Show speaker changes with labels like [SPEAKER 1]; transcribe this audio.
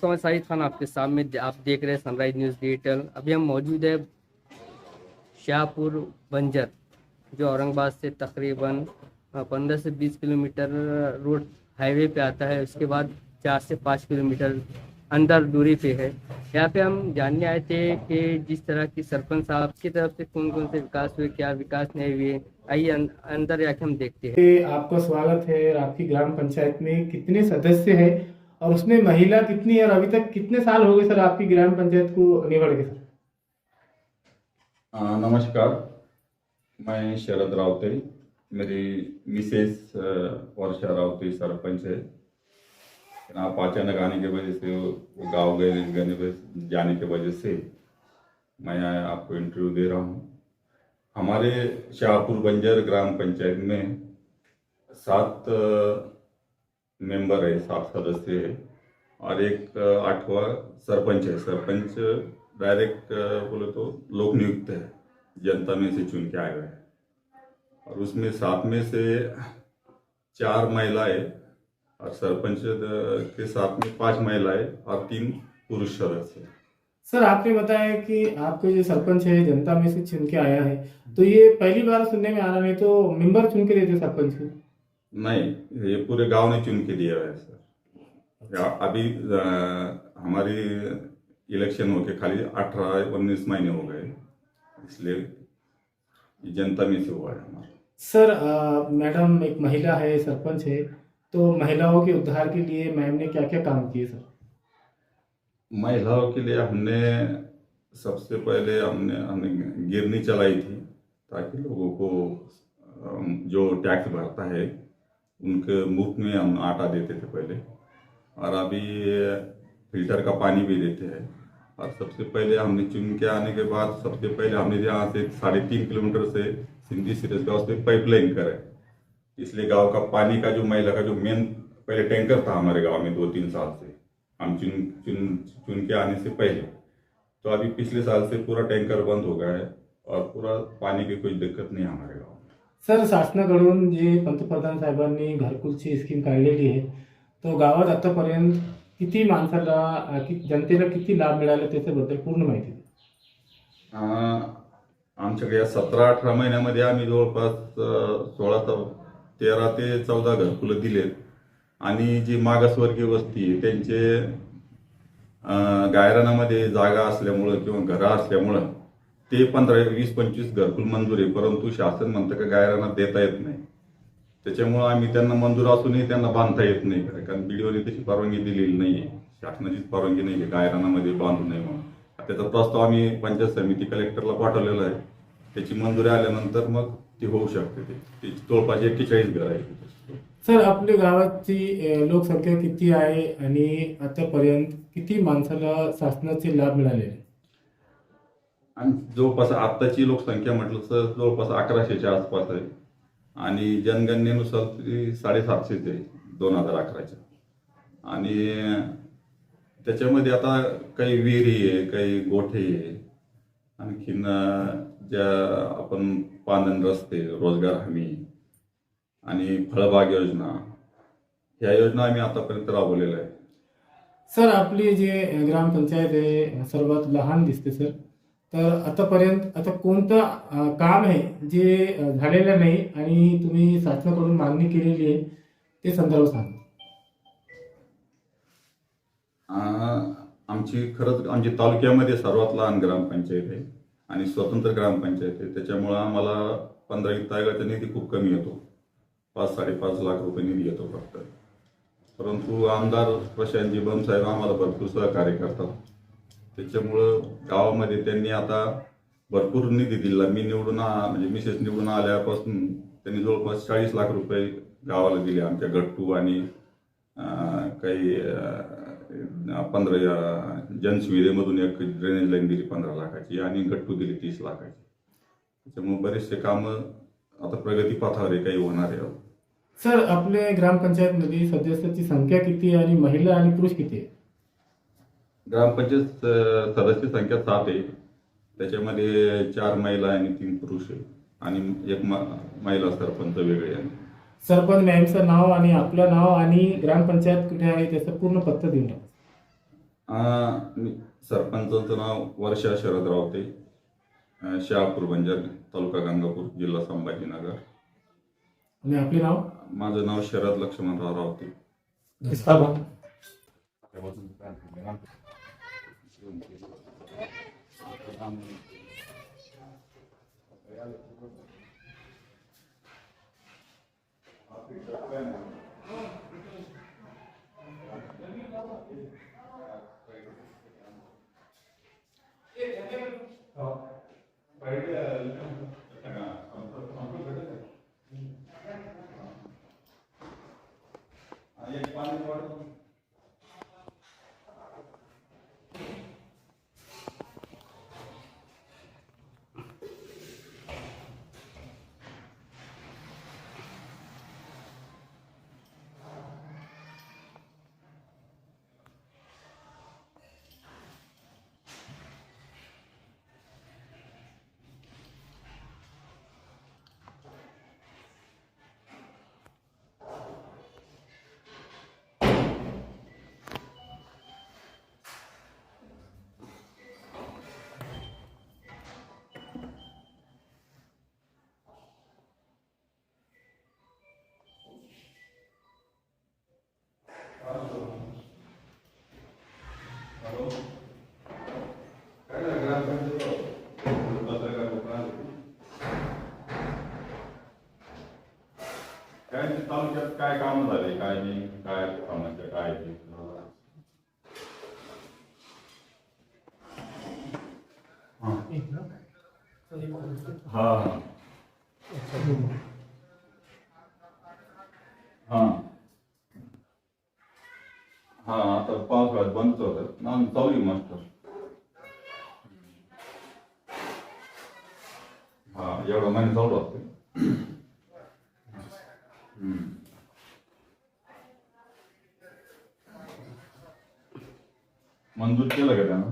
[SPEAKER 1] दोस्तों, मैं साहिद खान आपके सामने आप देख रहे हैं सनराइज न्यूज़ डिजिटल। अभी हम मौजूद है शाहपुर बंजर, जो औरंगाबाद से तकरीबन पंद्रह से बीस किलोमीटर रोड हाईवे पे आता है। उसके बाद चार से पाँच किलोमीटर अंदर दूरी पे है। यहाँ पे हम जानने आए थे कि जिस तरह की सरपंच साहब की तरफ़ से कौन कौन से विकास हुए, क्या विकास नहीं हुए, आइए अं- अंदर जाके हम देखते हैं।
[SPEAKER 2] आपका स्वागत है आपकी ग्राम पंचायत में कितने सदस्य हैं और उसमें महिला कितनी है और अभी तक कितने साल हो गए सर आपकी ग्राम पंचायत को निवड़ के सर?
[SPEAKER 3] नमस्कार, मैं शरद रावते, मेरी मिसेस वर्षा रावते सरपंच है। आप अचानक आने की वजह से वो गाँव गए जाने की वजह से मैं आपको इंटरव्यू दे रहा हूँ। हमारे शाहपुर बंजर ग्राम पंचायत में सात मेंबर है, सात सदस्य है और एक आठवा सरपंच है। सरपंच डायरेक्ट, बोले तो लोक नियुक्त है, जनता में से चुन के आए हुए हैं। और उसमें सात में से चार महिलाएँ और सरपंच के साथ में पाँच महिलाएँ और तीन पुरुष सदस्य हैं।
[SPEAKER 2] सर, आपने बताया कि आपके जो सरपंच है, जनता में से चुन के आया है। तो ये पहली बार सुनने में आ रहा नहीं तो मेंबर चुन के देते सरपंच। को
[SPEAKER 3] नहीं ये पूरे गाँव ने चुन के दिया है सर। या अभी अ, हमारी इलेक्शन होके खाली अठारह उन्नीस महीने हो गए। इसलिए जनता में से हुआ है हमारा।
[SPEAKER 2] सर मैडम एक महिला है सरपंच है तो महिलाओं के उद्धार के लिए मैम ने क्या क्या काम किए सर?
[SPEAKER 3] महिलाओं के लिए हमने सबसे पहले हमने हमने गिरनी चलाई थी ताकि लोगों को जो टैक्स भरता है उनके मुफ़्त में हम आटा देते थे पहले। और अभी फ़िल्टर का पानी भी देते हैं। और सबसे पहले हमने चुन के आने के बाद सबसे पहले हमने यहाँ से साढ़े तीन किलोमीटर से सिंधी सीरीज़ का उसमें पाइपलाइन करे। इसलिए गाँव का पानी का जो महिला का जो मेन पहले टैंकर था हमारे गाँव में दो तीन साल से। हम चुन चुन चुन के आने से पहले। तो अभी पिछले साल से पूरा टैंकर बंद हो गया है और पूरा पानी की कोई दिक्कत नहीं हमारे गाँव
[SPEAKER 2] सर शासनाकडून जी पंतप्रधान साहेबांनी घरकुलची स्कीम काढलेली आहे तो गावात आतापर्यंत किती माणसाला कि जनतेला किती लाभ मिळाला त्याच्याबद्दल पूर्ण माहिती
[SPEAKER 3] आमच्याकडे या सतरा अठरा महिन्यामध्ये आम्ही जवळपास सोळा ते तेरा ते चौदा घरकुलं दिलेत. आणि जी मागासवर्गीय वस्ती आहे त्यांचे गायरानामध्ये जागा असल्यामुळं किंवा घरं असल्यामुळं ते पंधरा वीस पंचवीस घरकुल मंजूर आहे परंतु शासन म्हणतं का गायरांना देता येत नाही. त्याच्यामुळं आम्ही त्यांना मंजूर असूनही त्यांना बांधता येत नाही. कारण बीडीओने तशी परवानगी दिलेली नाही शासनाचीच परवानगी नाही आहे गायरानामध्ये बांधू नये म्हणून. त्याचा प्रस्ताव आम्ही पंचायत समिती कलेक्टरला पाठवलेला आहे. त्याची मंजुरी आल्यानंतर मग ती होऊ शकते ती. जवळपास एक्केचाळीस घर आहे
[SPEAKER 2] सर आपल्या गावाची लोकसंख्या किती आहे आणि आतापर्यंत किती माणसाला शासनाचे लाभ मिळालेले?
[SPEAKER 3] आणि जवळपास आत्ताची लोकसंख्या म्हटलं तर जवळपास अकराशेच्या आसपास आहे. आणि जनगणनेनुसार ती साडेसातशेच आहे दोन हजार अकराच्या. आणि त्याच्यामध्ये आता काही विहिरी आहे काही गोठे आहे. आणखीन ज्या आपण पानन रस्ते रोजगार हमी आणि फळबाग योजना. ह्या योजना आम्ही आतापर्यंत राबवलेल्या आहे
[SPEAKER 2] सर आपली जे ग्रामपंचायत आहे सर्वात लहान दिसते सर. तर आतापर्यंत आता कोणतं काम आहे जे झालेलं नाही आणि तुम्ही शासनाकडून मागणी केलेली आहे ते संदर्भ सांगा.
[SPEAKER 3] आमची खरंच आमची तालुक्यामध्ये सर्वात लहान ग्रामपंचायत आहे आणि स्वतंत्र ग्रामपंचायत आहे. त्याच्यामुळं आम्हाला पंधरा वित्त निधी खूप कमी येतो. पाच साडेपाच लाख रुपये निधी येतो फक्त. परंतु आमदार प्रशांतजी बमसाहेब आम्हाला भरपूर सहकार्य करतात. त्याच्यामुळं गावामध्ये त्यांनी आता भरपूर निधी दिला. मी निवडून म्हणजे मिसेस निवडून आल्यापासून त्यांनी जवळपास चाळीस लाख रुपये गावाला दिले आमच्या गट्टू आणि काही पंधरा जनसुविधेमधून एक ड्रेनेज लाईन दिली पंधरा लाखाची आणि गट्टू दिली तीस लाखाची. त्याच्यामुळे बरेचसे कामं आता प्रगतीपथावर आहे काही होणार आहे.
[SPEAKER 2] सर आपले ग्रामपंचायतमध्ये सदस्याची संख्या किती आहे आणि महिला आणि पुरुष किती आहे
[SPEAKER 3] ग्रामपंचायत सदस्य संख्या सात आहे. त्याच्यामध्ये चार महिला आणि तीन पुरुष आहे. आणि एक म- महिला सरपंच वेगळे आहे
[SPEAKER 2] सरपंच मॅमचं नाव आणि आपलं नाव आणि ग्रामपंचायत कुठे आहे त्याचं पूर्ण पत्ता देऊन टाका.
[SPEAKER 3] सरपंचाचं नाव वर्षा शरद रावते शहापूर बंजर तालुका गंगापूर जिल्हा संभाजीनगर.
[SPEAKER 2] आणि आपले नाव?
[SPEAKER 3] माझं नाव शरद लक्ष्मणराव रावते. 지금 아, 그다음 어, 빨리 काय ते तालुक्यात काय काम झाले? काय नाही? काय समस्या? काय ते हा. हा. हा. आता पावसाळ्यात बंद होतात ना चौली मास्टर. हा एवढं महिने चालू असते. मंजूर केलं का त्यानं?